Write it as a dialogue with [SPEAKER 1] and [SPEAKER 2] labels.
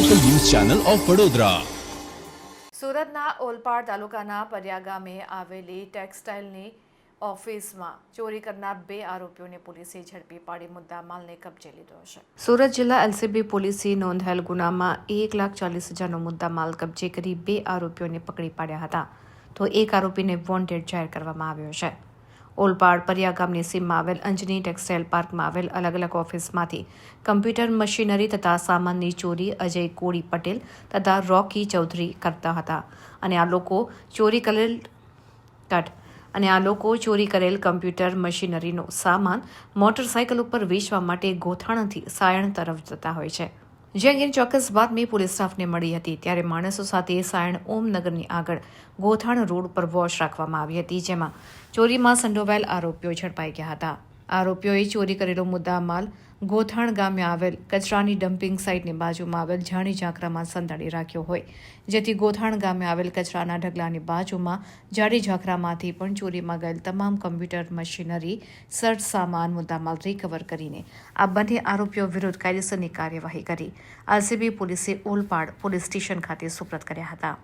[SPEAKER 1] Channel of Vadodara
[SPEAKER 2] સુરતના ઓલપાડ તાલુકાના પરિયા ગામે આવેલી ટેક્સટાઇલની ઓફિસમાં ચોરી કરનાર બે આરોપીઓને પોલીસે ઝડપી પાડી મુદ્દા માલને કબજે લીધો છે. સુરત જિલ્લા એલસીબી પોલીસે નોંધાયેલ ગુનામાં એક લાખ ચાલીસ હજારનો મુદ્દા માલ કબજે કરી બે આરોપીઓને પકડી પાડ્યા હતા. તો એક આરોપીને વોન્ટેડ જાહેર કરવામાં આવ્યો છે. ઓલપાડ પરિયા ગામની સીમમાં આવેલ અંજની ટેક્સટાઇલ પાર્કમાં આવેલ અલગ અલગ ઓફિસમાંથી કમ્પ્યુટર મશીનરી તથા સામાનની ચોરી, અજય કોળી પટેલ તથા રોકી ચૌધરી કરતા હતા. અને આ લોકો ચોરી કરેલ કટ અને આ લોકો ચોરી કરેલ કમ્પ્યુટર મશીનરીનો સામાન મોટરસાયકલ ઉપર વેચવા માટે ગોથાણથી સાયણ તરફ જતા હોય છે. જે અંગેની ચોક્કસ બાતમી પોલીસ સ્ટાફને મળી હતી, ત્યારે માણસો સાથે સાયણ ઓમનગરની આગળ ગોથાણ રોડ પર વોચ રાખવામાં આવી હતી, જેમાં ચોરીમાં સંડોવાયેલ આરોપીઓ ઝડપાઈ ગયા હતા. આરોપીઓએ ચોરી કરેલો મુદ્દા માલ ગોથાણ ગામે આવેલ કચરાની ડમ્પિંગ સાઇટની બાજુમાં આવેલ જાણી ઝાંખરામાં સંતાડી રાખ્યો હોય. જેથી ગોથાણ ગામે આવેલ કચરાના ઢગલાની બાજુમાં જાડી ઝાંખરામાંથી પણ ચોરીમાં ગયેલ તમામ કમ્પ્યુટર મશીનરી સર્ચ સામાન, મુદ્દામાલ રિકવર કરીને આ બંને આરોપીઓ વિરુદ્ધ કાયદેસરની કાર્યવાહી કરી. આરસીબી પોલીસે ઓલપાડ પોલીસ સ્ટેશન ખાતે સુપ્રત કર્યા હતા.